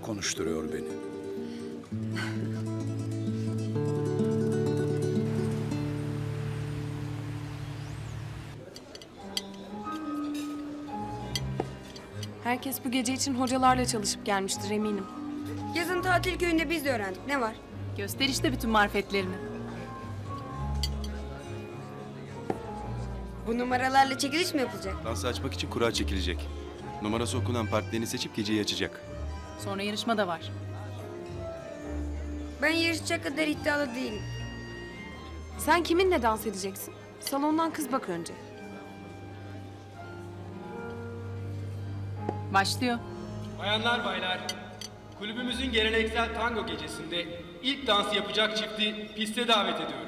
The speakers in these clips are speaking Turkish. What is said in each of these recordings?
konuşturuyor beni. Herkes bu gece için hocalarla çalışıp gelmiştir eminim. Yazın tatil köyünde biz de öğrendik. Ne var? Göster işte bütün marifetlerini. Bu numaralarla çekiliş mi yapılacak? Dansı açmak için kura çekilecek. Numarası okunan partilerini seçip geceyi açacak. Sonra yarışma da var. Ben yarışacak kadar iddialı değilim. Sen kiminle dans edeceksin? Salondan kız bak önce. Başlıyor. Bayanlar baylar, kulübümüzün geleneksel tango gecesinde ilk dansı yapacak çifti piste davet ediyorum.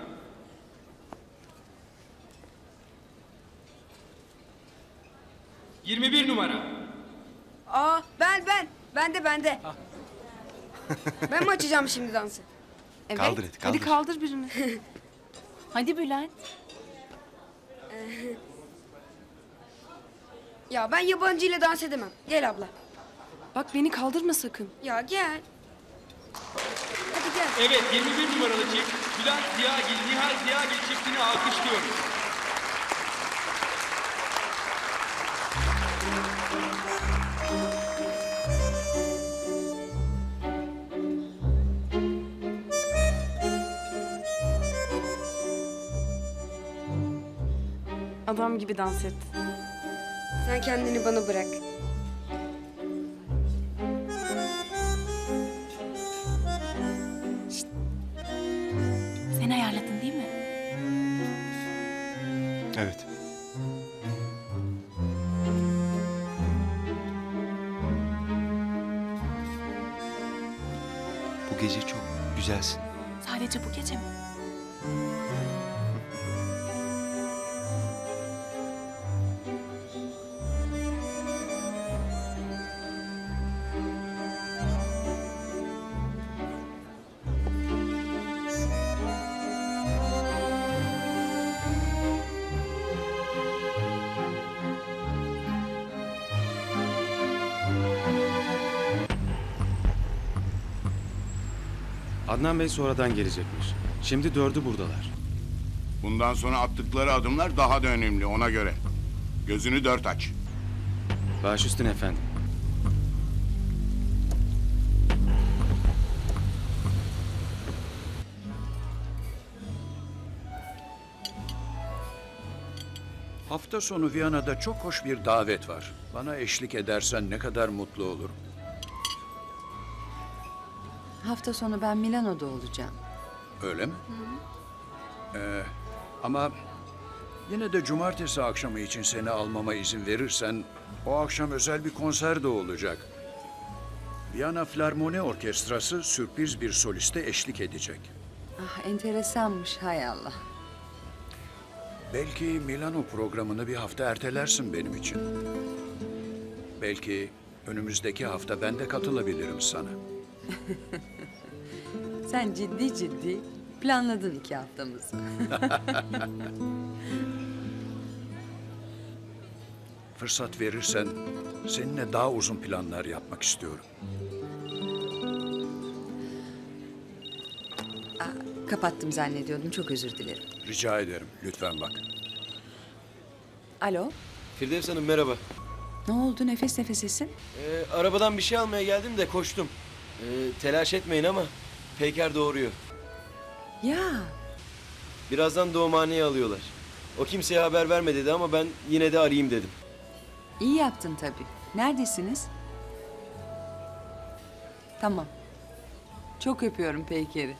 ...21 numara. Aa ben ben. Ben de ben de. ben mi açacağım şimdi dansı? Evet. Kaldır hadi, Hadi kaldır. kaldır birini. Hadi Bülent. Ya ben yabancı ile dans edemem. Gel abla. Bak beni kaldırma sakın. Ya gel. Hadi gel. Evet 21 numaralı çift Bülent Ziyagil, Nihal Ziyagil çiftini alkışlıyoruz. Adam gibi dans et. Sen kendini bana bırak. Sen ayarladın değil mi? Evet. Bu gece çok güzelsin. Sadece bu gece mi? Adnan Bey sonradan gelecekmiş. Şimdi dördü buradalar. Bundan sonra attıkları adımlar daha da önemli ona göre. Gözünü dört aç. Baş üstüne efendim. Hafta sonu Viyana'da çok hoş bir davet var. Bana eşlik edersen ne kadar mutlu olurum. Hafta sonu ben Milano'da olacağım. Öyle mi? Ee, ama yine de cumartesi akşamı için seni almama izin verirsen o akşam özel bir konser de olacak. Viyana Filarmoni Orkestrası sürpriz bir soliste eşlik edecek. Ah enteresanmış hay Allah. Belki Milano programını bir hafta ertelersin benim için. Belki önümüzdeki hafta ben de katılabilirim sana. Sen ciddi ciddi planladın iki haftamızı. Fırsat verirsen seninle daha uzun planlar yapmak istiyorum. Kapattım zannediyordum çok özür dilerim. Rica ederim. Lütfen bak. Alo Firdevs Hanım merhaba. ne oldu nefes nefesesin? Ee, arabadan bir şey almaya geldim de koştum. Ee, telaş etmeyin ama Peyker doğuruyor. Ya Birazdan doğumhaneye alıyorlar. O kimseye haber verme dedi ama ben yine de arayayım dedim. iyi yaptın tabii. Neredesiniz? Tamam. Çok öpüyorum Peyker'i.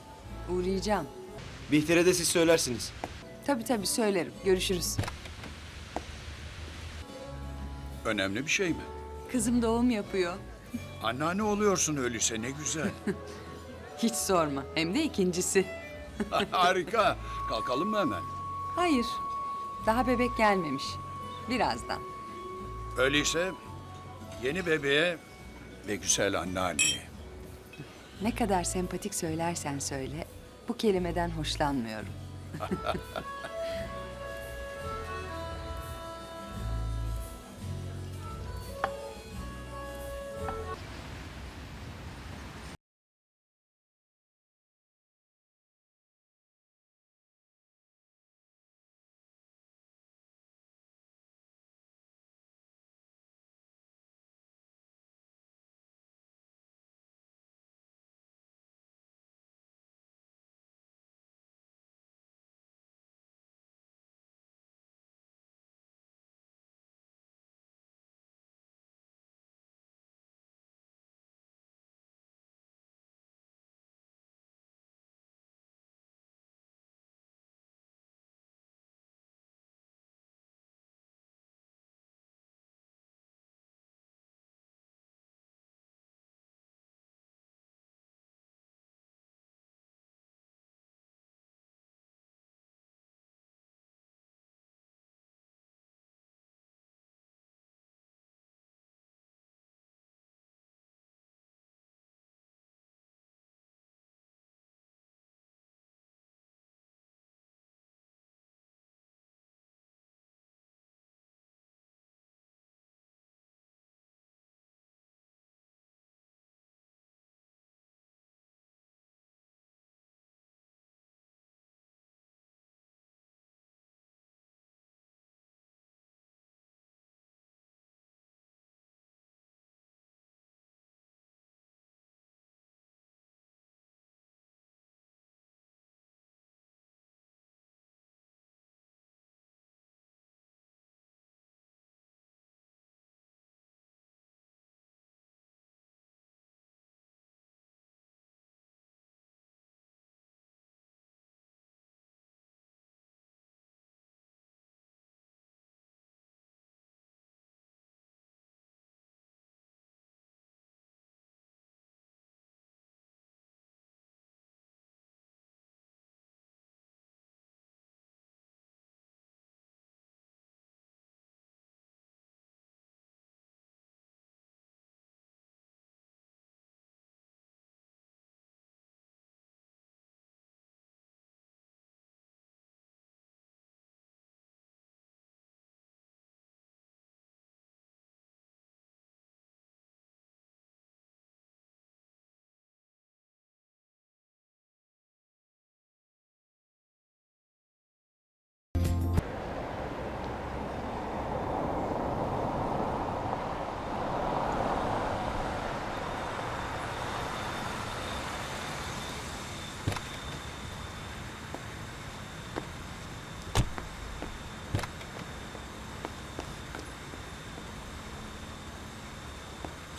Uğrayacağım. Bihter'e de siz söylersiniz. Tabii tabii söylerim. Görüşürüz. Önemli bir şey mi? Kızım doğum yapıyor. Anneanne oluyorsun öyleyse ne güzel. Hiç sorma. Hem de ikincisi. Harika. Kalkalım mı hemen? Hayır. Daha bebek gelmemiş. Birazdan. Öyleyse yeni bebeğe ve güzel anneanneye. Ne kadar sempatik söylersen söyle, bu kelimeden hoşlanmıyorum.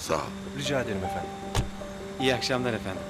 Sağ ol. Rica ederim efendim. İyi akşamlar efendim.